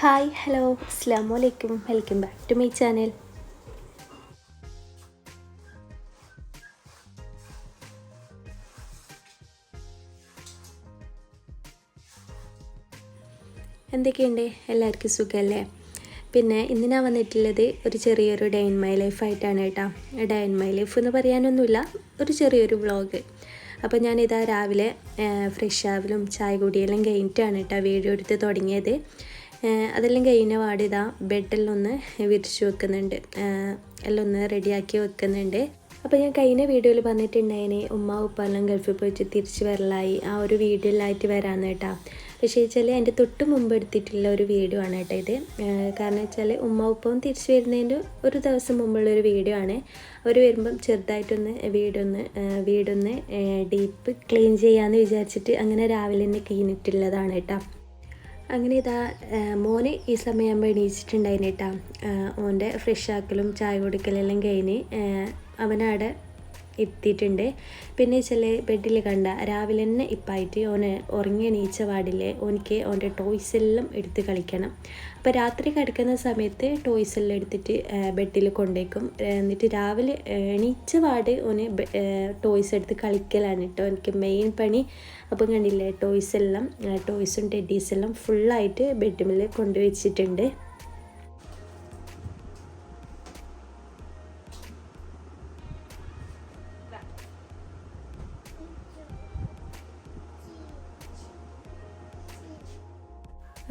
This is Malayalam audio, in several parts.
ഹായ് ഹലോ അസ്സാം വലൈക്കും welcome back to my channel. എന്തൊക്കെയുണ്ട്? എല്ലാവർക്കും സുഖമല്ലേ പിന്നെ ഇന്ന് ഞാൻ വന്നിട്ടുള്ളത് ഒരു ചെറിയൊരു ഡേ ഇൻ മൈ ലൈഫ് ആയിട്ടാണ് കേട്ടോ. ഡേ ഇൻ മൈ ലൈഫ് എന്ന് പറയാനൊന്നുമില്ല ഒരു ചെറിയൊരു വ്ളോഗ് അപ്പോൾ ഞാനിതാ രാവിലെ ഫ്രഷ് ആവലും ചായ കുടിയെല്ലാം കഴിഞ്ഞിട്ടാണ് കേട്ടോ വീഡിയോ എടുത്ത് തുടങ്ങിയത്. അതെല്ലാം കഴിഞ്ഞ പാടിതാ ബെഡെല്ലാം വിരിച്ചു വെക്കുന്നുണ്ട്. എല്ലാം ഒന്ന് റെഡിയാക്കി വെക്കുന്നുണ്ട്. അപ്പോൾ ഞാൻ കഴിഞ്ഞ വീഡിയോയിൽ പറഞ്ഞിട്ടുണ്ടായിന് ഉമ്മ ഉപ്പെല്ലാം ഗൾഫിൽ പോയിട്ട് തിരിച്ച് വരലായി. ആ ഒരു വീഡിയോയിലായിട്ട് വരാമെന്ന് കേട്ടോ. പക്ഷേ വെച്ചാൽ എന്റെ തൊട്ട് മുമ്പ് എടുത്തിട്ടുള്ള ഒരു വീഡിയോ ആണ് കേട്ടോ ഇത്. കാരണം വെച്ചാൽ ഉമ്മ ഉപ്പവും തിരിച്ചു വരുന്നതിന്റെ ഒരു ദിവസം മുമ്പുള്ള ഒരു വീഡിയോ ആണ്. അവർ വരുമ്പം ചെറുതായിട്ടൊന്ന് വീടൊന്ന് വീടൊന്ന് ഡീപ്പ് ക്ലീൻ ചെയ്യാമെന്ന് വിചാരിച്ചിട്ട് അങ്ങനെ രാവിലെ തന്നെ ക്ലീനിട്ടുള്ളതാണ് കേട്ടോ. അങ്ങനെ ഇതാ മോന് ഈ സമയമാകുമ്പോൾ എണീച്ചിട്ടുണ്ടായിന് കേട്ടോ ഓന്റെ ഫ്രഷ് ആക്കലും ചായ കുടിക്കലെല്ലാം കഴിഞ്ഞ് അവനവിടെ എത്തിയിട്ടുണ്ട്. പിന്നെ ചില ബെഡിൽ കണ്ട രാവിലെ തന്നെ ഇപ്പായിട്ട് ഓന് ഉറങ്ങി നീച്ച പാടില്ലേ ഓനിക്ക് ഓന്റെ ടോയ്സ് എല്ലാം എടുത്ത് കളിക്കണം. അപ്പോൾ രാത്രി കിടക്കുന്ന സമയത്ത് ടോയ്സ് എല്ലാം എടുത്തിട്ട് ബെഡിൽ കൊണ്ടേക്കും. എന്നിട്ട് രാവിലെ എണീച്ച പാട് ഓന് ടോയ്സ് എടുത്ത് കളിക്കലാണ് കേട്ടോ എനിക്ക് മെയിൻ പണി. അപ്പം കണ്ടില്ലേ ടോയ്സ് എല്ലാം ടോയ്സും ടെഡീസ് എല്ലാം ഫുള്ളായിട്ട് ബെഡ്മിൽ കൊണ്ടുവച്ചിട്ടുണ്ട്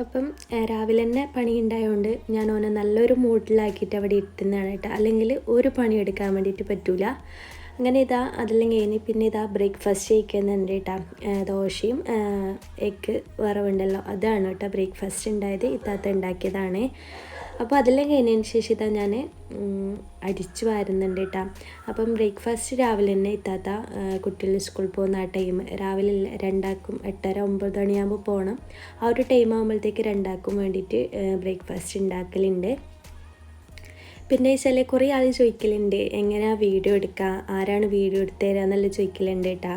അപ്പം രാവിലെ തന്നെ പണി ഉണ്ടായതുകൊണ്ട് ഞാൻ ഓനെ നല്ലൊരു മൂഡിലാക്കിയിട്ട് അവിടെ ഇരുത്തുന്നതാണ് കേട്ടോ. അല്ലെങ്കിൽ ഒരു പണി എടുക്കാൻ വേണ്ടിയിട്ട് പറ്റൂല. അങ്ങനെ ഇതാ അതല്ലെങ്കിൽ ഇനി പിന്നെ ഇതാ ബ്രേക്ക്ഫാസ്റ്റ് കഴിക്കുന്നുണ്ട് കേട്ടോ. ദോശയും എഗ്ഗ് വറവുണ്ടല്ലോ. അതാണ് കേട്ടോ ബ്രേക്ക്ഫാസ്റ്റ് ഉണ്ടായത്. ഇത്താത്ത ഉണ്ടാക്കിയതാണ്. അപ്പോൾ അതെല്ലാം കഴിഞ്ഞതിന് ശേഷം ഇതാ ഞാൻ അടിച്ചു വാരുന്നുണ്ട് കേട്ടോ. അപ്പം ബ്രേക്ക്ഫാസ്റ്റ് രാവിലെ തന്നെ ഇത്താത്ത കുട്ടികൾ സ്കൂളിൽ പോകുന്ന ആ ടൈം. രാവിലെ രണ്ടാക്കും എട്ടര ഒമ്പത് മണിയാകുമ്പോൾ പോകണം ആ ഒരു ടൈം ആകുമ്പോഴത്തേക്ക് രണ്ടാക്കും വേണ്ടിയിട്ട് ബ്രേക്ക്ഫാസ്റ്റ് ഉണ്ടാക്കലുണ്ട്. പിന്നെ ചില കുറേ ആൾ ചോദിക്കലുണ്ട് എങ്ങനെയാ വീഡിയോ എടുക്കുക ആരാണ് വീഡിയോ എടുത്തുതരിക എന്നെല്ലാം ചോദിക്കലുണ്ട് കേട്ടാ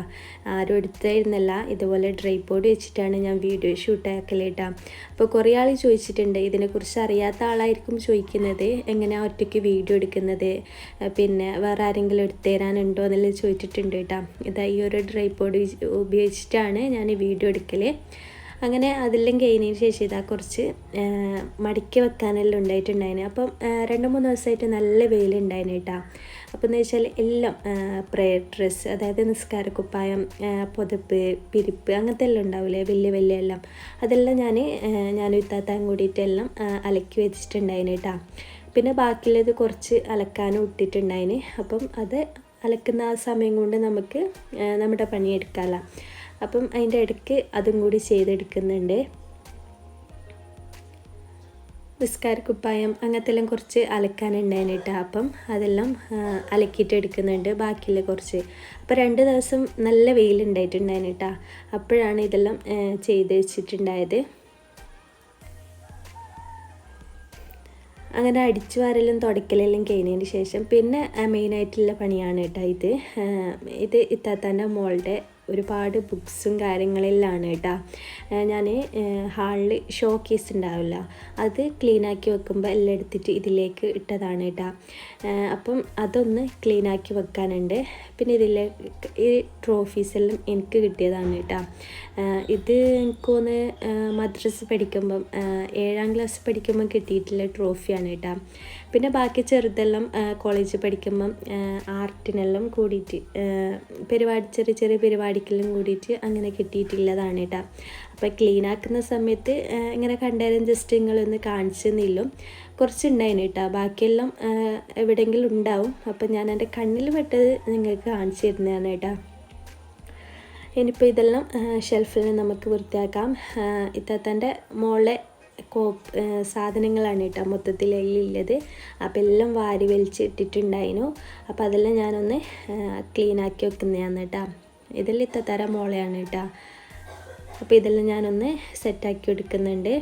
ആരും എടുത്തായിരുന്നല്ല ഇതുപോലെ ഡ്രൈപോഡ് വെച്ചിട്ടാണ് ഞാൻ വീഡിയോ ഷൂട്ട് ആക്കൽ കേട്ടാ അപ്പോൾ കുറേ ആൾ ചോദിച്ചിട്ടുണ്ട് ഇതിനെക്കുറിച്ച് അറിയാത്ത ആളായിരിക്കും ചോദിക്കുന്നത്. എങ്ങനെയാ ഒറ്റയ്ക്ക് വീഡിയോ എടുക്കുന്നത്? പിന്നെ വേറെ ആരെങ്കിലും എടുത്തുതരാനുണ്ടോ? എന്നെല്ലാം ചോദിച്ചിട്ടുണ്ട് കേട്ടാ ഇതാ ഈ ഒരു ഡ്രൈപോഡ് ഉപയോഗിച്ചിട്ടാണ് ഞാൻ വീഡിയോ എടുക്കൽ അങ്ങനെ അതെല്ലാം കഴിഞ്ഞതിന് ശേഷം ഇതാ കുറച്ച് മടക്കി വെക്കാനെല്ലാം ഉണ്ടായിട്ടുണ്ടായിന്. അപ്പം രണ്ട് മൂന്ന് ദിവസമായിട്ട് നല്ല വെയിലുണ്ടായിന് കേട്ടോ. അപ്പം എന്ന് വെച്ചാൽ എല്ലാം പ്രയർ ഡ്രസ്സ് അതായത് നിസ്കാരക്കുപ്പായം പുതപ്പ് പിരിപ്പ് അങ്ങനത്തെ എല്ലാം ഉണ്ടാവില്ലേ വലിയ വലിയ എല്ലാം. അതെല്ലാം ഞാൻ ഞാൻ ഇത്താത്താൻ കൂടിയിട്ട് എല്ലാം അലക്കി വെച്ചിട്ടുണ്ടായിന് കേട്ടോ. പിന്നെ ബാക്കിയുള്ളത് കുറച്ച് അലക്കാനും ഇട്ടിട്ടുണ്ടായിന്. അപ്പം അത് അലക്കുന്ന ആ സമയം കൊണ്ട് നമുക്ക് നമ്മുടെ പണിയെടുക്കാമല്ലോ അപ്പം അതിന്റെ ഇടയ്ക്ക് അതും കൂടി ചെയ്തെടുക്കുന്നുണ്ട്. നിസ്കാരക്കുപ്പായം അങ്ങനത്തെ എല്ലാം കുറച്ച് അലക്കാനുണ്ടായിന് കേട്ടോ അപ്പം അതെല്ലാം അലക്കിയിട്ട് എടുക്കുന്നുണ്ട് ബാക്കിയുള്ള കുറച്ച്. അപ്പോൾ രണ്ട് ദിവസം നല്ല വെയിലുണ്ടായിട്ടുണ്ടായിന് കേട്ടോ അപ്പോഴാണ് ഇതെല്ലാം ചെയ്ത് വെച്ചിട്ടുണ്ടായത് അങ്ങനെ അടിച്ചു വാരലും തുടക്കലെല്ലാം കഴിഞ്ഞതിന് ശേഷം പിന്നെ മെയിനായിട്ടുള്ള പണിയാണ് കേട്ടോ ഇത് ഇത് ഇത്താത്താന്റെ മോളുടെ ഒരുപാട് ബുക്സും കാര്യങ്ങളെല്ലാം കേട്ടോ. ഞാൻ ഹാളിൽ ഷോ കേസ് ഉണ്ടാവില്ല. അത് ക്ലീനാക്കി വെക്കുമ്പോൾ എല്ലാം എടുത്തിട്ട് ഇതിലേക്ക് ഇട്ടതാണ് കേട്ടോ. അപ്പം അതൊന്ന് ക്ലീനാക്കി വെക്കാനുണ്ട്. പിന്നെ ഇതിലെ ഈ ട്രോഫീസ് എല്ലാം എനിക്ക് കിട്ടിയതാണ് കേട്ടോ. ഇത് എനിക്കൊന്ന് മദ്രസ് പഠിക്കുമ്പം ഏഴാം ക്ലാസ് പഠിക്കുമ്പം കിട്ടിയിട്ടുള്ള ട്രോഫിയാണ് കേട്ടോ. പിന്നെ ബാക്കി ചെറുതെല്ലാം കോളേജിൽ പഠിക്കുമ്പം ആർട്ടിനെല്ലാം കൂടിയിട്ട് പരിപാടി ചെറിയ ചെറിയ പരിപാടിക്കെല്ലാം കൂടിയിട്ട് അങ്ങനെ കിട്ടിയിട്ടുള്ളതാണ് കേട്ടോ അപ്പോൾ ക്ലീൻ ആക്കുന്ന സമയത്ത് ഇങ്ങനെ കണ്ടാലും ജസ്റ്റ് നിങ്ങളൊന്ന് കാണിച്ചു തന്നില്ലും. കുറച്ചുണ്ടായിന് കേട്ടോ ബാക്കിയെല്ലാം എവിടെയെങ്കിലും ഉണ്ടാവും. അപ്പം ഞാൻ എന്റെ കണ്ണിൽ പെട്ടത് നിങ്ങൾക്ക് കാണിച്ചു തരുന്നതാണ് കേട്ടോ ഇനിയിപ്പോൾ ഇതെല്ലാം ഷെൽഫിൽ നമുക്ക് വൃത്തിയാക്കാം. ഇത്താത്തന്റെ മോളെ കോപ്പ് സാധനങ്ങളാണ് കേട്ടോ മൊത്തത്തിൽ അതിലുള്ളത് അപ്പോൾ എല്ലാം വാരി വലിച്ചിട്ടിട്ടുണ്ടായിരുന്നു അപ്പോൾ അതെല്ലാം ഞാനൊന്ന് ക്ലീൻ ആക്കി വെക്കുന്നതാണ് കേട്ടോ. ഇതെല്ലാം ഇത്തത്തരം മോളയാണ് കേട്ടോ. അപ്പോൾ ഇതെല്ലാം ഞാനൊന്ന് സെറ്റാക്കി എടുക്കുന്നുണ്ട്.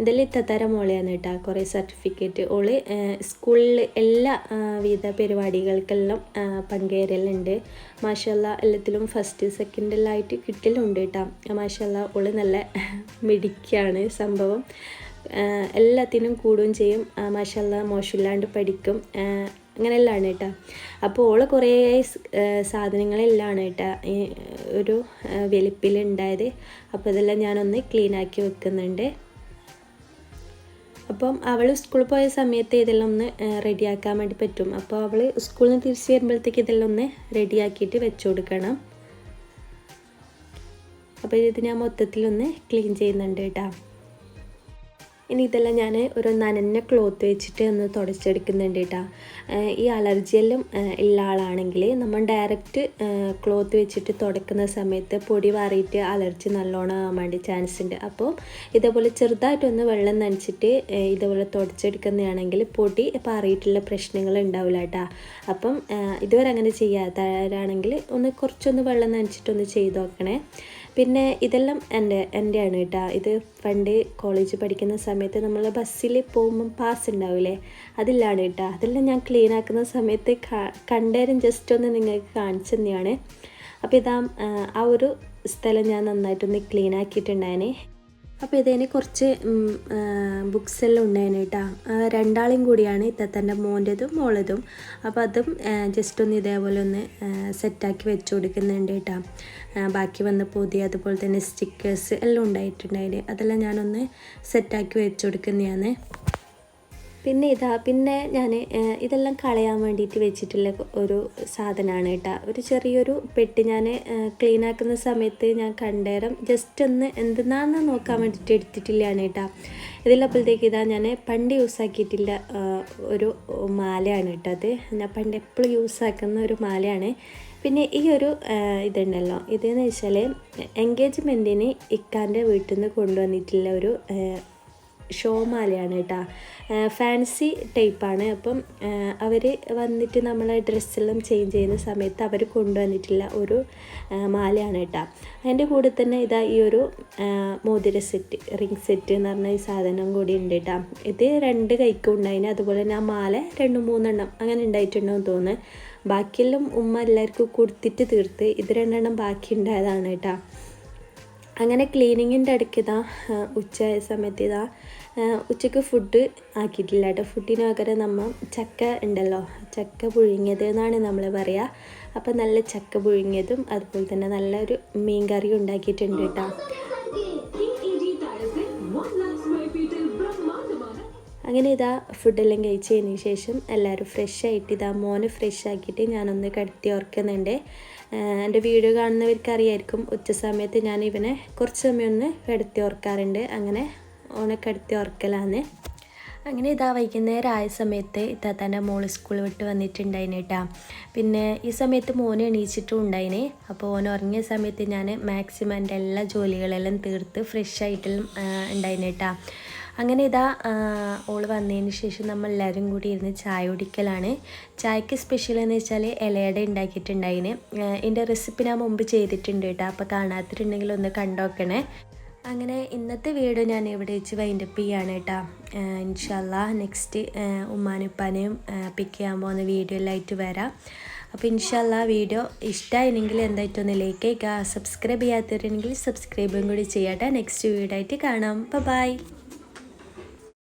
ഇതെല്ലാം ഇത്തത്തര മോളെയാണ് കേട്ടോ. കുറേ സർട്ടിഫിക്കറ്റ് ഓൾ സ്കൂളിൽ എല്ലാ വിധ പരിപാടികൾക്കെല്ലാം പങ്കേരലുണ്ട്. മാഷല്ല എല്ലാത്തിലും ഫസ്റ്റ് സെക്കൻഡ് എല്ലാം ആയിട്ട് കിട്ടലുണ്ട് കേട്ടോ. മാഷല്ല ഓൾ നല്ല മിടിക്കാണ് സംഭവം. എല്ലാത്തിനും കൂടുകയും ചെയ്യും. മാഷല്ല മോശമില്ലാണ്ട് പഠിക്കും. അങ്ങനെയെല്ലാം കേട്ടോ. അപ്പോൾ ഓൾ കുറേ സാധനങ്ങളെല്ലാം കേട്ടോ ഒരു വലിപ്പിലുണ്ടായത്. അപ്പോൾ ഇതെല്ലാം ഞാനൊന്ന് ക്ലീനാക്കി വെക്കുന്നുണ്ട്. അപ്പം അവൾ സ്കൂളിൽ പോയ സമയത്ത് ഇതെല്ലാം ഒന്ന് റെഡിയാക്കാൻ വേണ്ടി പറ്റും. അപ്പോൾ അവൾ സ്കൂളിൽ നിന്ന് തിരിച്ചു വരുമ്പോഴത്തേക്ക് ഇതെല്ലാം ഒന്ന് റെഡിയാക്കിയിട്ട് വെച്ച് കൊടുക്കണം. അപ്പോൾ ഇത് ഞാൻ മൊത്തത്തിലൊന്ന് ക്ലീൻ ചെയ്യുന്നുണ്ട് കേട്ടോ. ഇനി ഇതെല്ലാം ഞാൻ ഒരു നനഞ്ഞ ക്ലോത്ത് വെച്ചിട്ട് ഒന്ന് തുടച്ചെടുക്കുന്നുണ്ട് കേട്ടോ ഈ അലർജിയെല്ലാം ഉള്ള ആളാണെങ്കിൽ നമ്മൾ ഡയറക്റ്റ് ക്ലോത്ത് വെച്ചിട്ട് തുടക്കുന്ന സമയത്ത് പൊടി വാറിയിട്ട് അലർജി നല്ലോണം ആവാൻ വേണ്ടി ചാൻസ് ഉണ്ട് അപ്പോൾ ഇതേപോലെ ചെറുതായിട്ടൊന്ന് വെള്ളം നനച്ചിട്ട് ഇതേപോലെ തുടച്ചെടുക്കുന്നതാണെങ്കിൽ പൊടി പാറിയിട്ടുള്ള പ്രശ്നങ്ങൾ ഉണ്ടാവില്ല കേട്ടോ അപ്പം ഇതുവരെ അങ്ങനെ ചെയ്യാത്തവരാണെങ്കിൽ ഒന്ന് കുറച്ചൊന്ന് വെള്ളം നനച്ചിട്ടൊന്ന് ചെയ്ത് നോക്കണേ. പിന്നെ ഇതെല്ലാം എന്റെ എന്റെയാണ് കേട്ടോ. ഇത് പണ്ട് കോളേജ് പഠിക്കുന്ന സമയത്ത് നമ്മൾ ബസ്സിൽ പോകുമ്പം പാസ് ഉണ്ടാവില്ലേ അതിലാണ് കേട്ടോ. അതെല്ലാം ഞാൻ ക്ലീൻ ആക്കുന്ന സമയത്ത് കണ്ടേരം ജസ്റ്റ് ഒന്ന് നിങ്ങൾക്ക് കാണിച്ചു തന്നെയാണ്. അപ്പോൾ ഇതാ ആ ഒരു സ്ഥലം ഞാൻ നന്നായിട്ടൊന്ന് ക്ലീൻ ആക്കിയിട്ടുണ്ടായേനെ. അപ്പോൾ ഇതിന് കുറച്ച് ബുക്സ് എല്ലാം ഉണ്ടായിരുന്നു കേട്ടോ. രണ്ടാളും കൂടിയാണ് ഇത്തത്തന്റെ മോന്റെതും മോളതും. അപ്പോൾ അതും ജസ്റ്റ് ഒന്ന് ഇതേപോലെ ഒന്ന് സെറ്റാക്കി വെച്ച് കൊടുക്കുന്നുണ്ട് കേട്ടോ. ബാക്കി വന്ന പൊതി അതുപോലെ തന്നെ സ്റ്റിക്കേഴ്സ് എല്ലാം ഉണ്ടായിട്ടുണ്ടായിരുന്നു അതെല്ലാം ഞാനൊന്ന് സെറ്റാക്കി വെച്ച് കൊടുക്കുന്നതാണ്. പിന്നെ ഇതാ പിന്നെ ഞാൻ ഇതെല്ലാം കളയാൻ വേണ്ടിയിട്ട് വെച്ചിട്ടുള്ള ഒരു സാധനമാണ് കേട്ടോ. ഒരു ചെറിയൊരു പെട്ടി ഞാൻ ക്ലീൻ ആക്കുന്ന സമയത്ത് ഞാൻ കണ്ടേരം ജസ്റ്റ് ഒന്ന് എന്തെന്നാന്ന് നോക്കാൻ വേണ്ടിയിട്ട് എടുത്തിട്ടില്ലാണ് കേട്ടോ. ഇതിലപ്പോഴത്തേക്ക് ഇതാ ഞാൻ പണ്ട് യൂസ് ആക്കിയിട്ടില്ല ഒരു മാലയാണ് കേട്ടോ അത്. ഞാൻ പണ്ട് എപ്പോഴും യൂസ് ആക്കുന്ന ഒരു മാലയാണ്. പിന്നെ ഈ ഒരു ഇതുണ്ടല്ലോ. ഇതെന്ന് വെച്ചാൽ എൻഗേജ്മെന്റിന് ഇക്കാന്റെ വീട്ടിൽ നിന്ന് കൊണ്ടുവന്നിട്ടുള്ള ഒരു ആ, ഷോ മാലയാണ് കേട്ടോ ഫാൻസി ടൈപ്പാണ് അപ്പം അവർ വന്നിട്ട് നമ്മളെ ഡ്രസ്സെല്ലാം ചേഞ്ച് ചെയ്യുന്ന സമയത്ത് അവർ കൊണ്ടുവന്നിട്ടുള്ള ഒരു മാലയാണ് കേട്ടോ അതിന്റെ കൂടെ തന്നെ ഇതാ ഈ ഒരു മോതിര സെറ്റ് റിംഗ് സെറ്റ് എന്ന് പറഞ്ഞ ഈ സാധനം കൂടി ഉണ്ട് കേട്ടോ ഇത് രണ്ട് കൈക്കും ഉണ്ടായിന്. അതുപോലെ തന്നെ ആ മാല രണ്ട് മൂന്നെണ്ണം അങ്ങനെ ഉണ്ടായിട്ടുണ്ടോ എന്ന് തോന്നുന്നു. ബാക്കിയെല്ലാം ഉമ്മ എല്ലാവർക്കും കൊടുത്തിട്ട് തീർത്ത് ഇത് രണ്ടെണ്ണം ബാക്കി ഉണ്ടായതാണ് കേട്ടോ അങ്ങനെ ക്ലീനിങ്ങിന്റെ ഇടയ്ക്ക് ഇതാ ഉച്ച സമയത്ത് ഇതാ ഉച്ചയ്ക്ക് ഫുഡ് ആക്കിയിട്ടില്ല കേട്ടോ. ഫുഡിന് പകരം നമ്മൾ ചക്ക ഉണ്ടല്ലോ ചക്ക പുഴുങ്ങിയത് എന്നാണ് നമ്മൾ പറയുക അപ്പം നല്ല ചക്ക പുഴുങ്ങിയതും അതുപോലെ തന്നെ നല്ലൊരു മീൻ കറി ഉണ്ടാക്കിയിട്ടുണ്ട് കേട്ടോ. അങ്ങനെ ഇതാ ഫുഡെല്ലാം കഴിച്ചതിന് ശേഷം എല്ലാവരും ഫ്രഷ് ആയിട്ട് ഇതാ മോന് ഫ്രഷ് ആക്കിയിട്ട് ഞാനൊന്ന് കടത്തി ഓർക്കുന്നുണ്ട് എന്റെ വീഡിയോ കാണുന്നവർക്ക് അറിയായിരിക്കും ഉച്ച സമയത്ത് ഞാൻ ഇവനെ കുറച്ച് സമയം ഒന്ന് കടത്തി ഓർക്കാറുണ്ട് അങ്ങനെ ഓനെ കടത്തി ഓർക്കലാണ് അങ്ങനെ ഇതാ വൈകുന്നേരം ആയ സമയത്ത് തന്നെ മോൾ സ്കൂൾ വിട്ട് വന്നിട്ടുണ്ടായിന് കേട്ടാ പിന്നെ ഈ സമയത്ത് മോനെ എണീച്ചിട്ടും ഉണ്ടായിന്. അപ്പോൾ ഓൻ ഉറങ്ങിയ സമയത്ത് ഞാൻ മാക്സിമം എന്റെ എല്ലാ ജോലികളെല്ലാം തീർത്ത് ഫ്രഷ് ആയിട്ടും ഉണ്ടായിന് കേട്ടാ അങ്ങനെ ഇതാ ഓൾ വന്നതിന് ശേഷം നമ്മൾ എല്ലാവരും കൂടി ഇരുന്ന് ചായ കുടിക്കലാണ്. ചായക്ക് സ്പെഷ്യൽ എന്ന് വെച്ചാൽ ഇലയട ഉണ്ടാക്കിയിട്ടുണ്ടായിന്. എന്റെ റെസിപ്പി ഞാൻ മുമ്പ് ചെയ്തിട്ടുണ്ട് കേട്ടോ അപ്പോൾ കാണാത്തിട്ടുണ്ടെങ്കിൽ ഒന്ന് കണ്ടോക്കണേ അങ്ങനെ ഇന്നത്തെ വീഡിയോ ഞാൻ ഇവിടെ വെച്ച് വൈൻഡപ്പ് ചെയ്യാണ് കേട്ടോ. ഇൻഷല്ല നെക്സ്റ്റ് ഉമ്മാനുപ്പാനെയും പിക്ക് ചെയ്യാൻ പോകുന്ന വീഡിയോയിലായിട്ട് വരാം. അപ്പോൾ ഇൻഷല്ല വീഡിയോ ഇഷ്ടമായിരുന്നെങ്കിൽ എന്തായിട്ടൊന്ന് ലൈക്ക് ചെയ്യുക. സബ്സ്ക്രൈബ് ചെയ്യാത്തവരുണ്ടെങ്കിൽ സബ്സ്ക്രൈബും കൂടി ചെയ്യട്ടെ. നെക്സ്റ്റ് വീഡിയോ ആയിട്ട് കാണാം. ബൈ